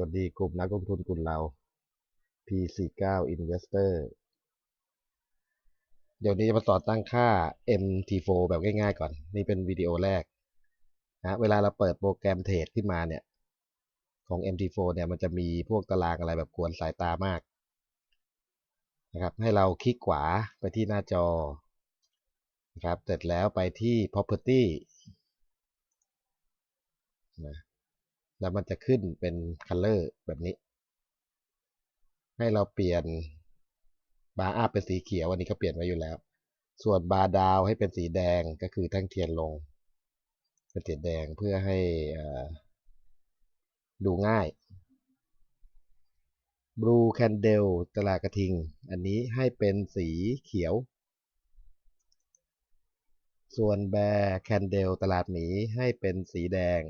วัสดีกลุ่มนักลงทุนกลุ่มเรา P49 Investor เดี๋ยวนี้จะมาสอนตั้งค่า MT4 แบบง่ายๆก่อน นี่เป็นวิดีโอแรกนะเวลาเราเปิดโปรแกรมเทรดขึ้นมาเนี่ย ของ MT4 เนี่ยมันจะมีพวกตารางอะไรแบบกวนสายตามากนะครับ ให้เราคลิกขวาไปที่หน้าจอนะครับ เสร็จแล้วไปที่ property นะ แล้วมันจะขึ้นเป็น color แบบนี้ ให้เราเปลี่ยนบาร์อัพเป็นสีเขียววันนี้ก็เปลี่ยนไว้อยู่แล้ว ส่วนบาร์ดาวให้เป็นสีแดงก็คือแท่งเทียนลง เป็นสีแดงเพื่อให้ดูง่าย Blue Candle ตลาดกระทิง อันนี้ให้เป็นสีเขียว ส่วน Bear Candle ตลาดหมีให้เป็นสีแดง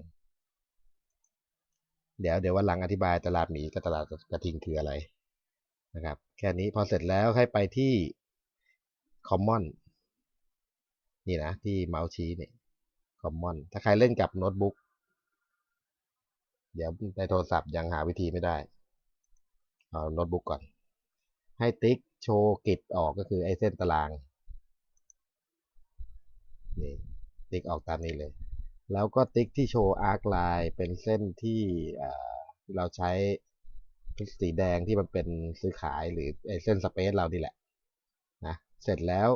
เดี๋ยวเดี๋ยววันหลังอธิบายตลาดหมีกับตลาดกระทิงคืออะไรนะครับ แค่นี้พอเสร็จแล้วให้ไปที่ Common นี่นะที่เมาส์ชี้เนี่ย Common ถ้าใครเล่นกับโน้ตบุ๊กเดี๋ยวในโทรศัพท์ยังหาวิธีไม่ได้ เอาโน้ตบุ๊กก่อน ให้ติ๊กโชว์กิจออกก็คือไอ้เส้นตาราง นี่ติ๊กออกตามนี้เลย แล้วก็ติ๊กที่โชว์อาร์คไลน์เป็นเส้นที่เราใช้สีแดงที่มันเป็นซื้อขายหรือเส้นสเปซเรานี่แหละนะเสร็จแล้ว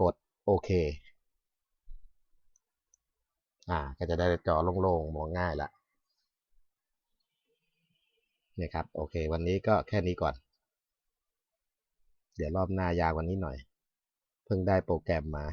กดโอเคอ่าก็จะได้จอโล่งๆมองง่ายละเนี่ยครับ โอเค วันนี้ก็แค่นี้ก่อน เดี๋ยวรอบหน้ายาวกวันนี้หน่อย เพิ่งได้โปรแกรมมา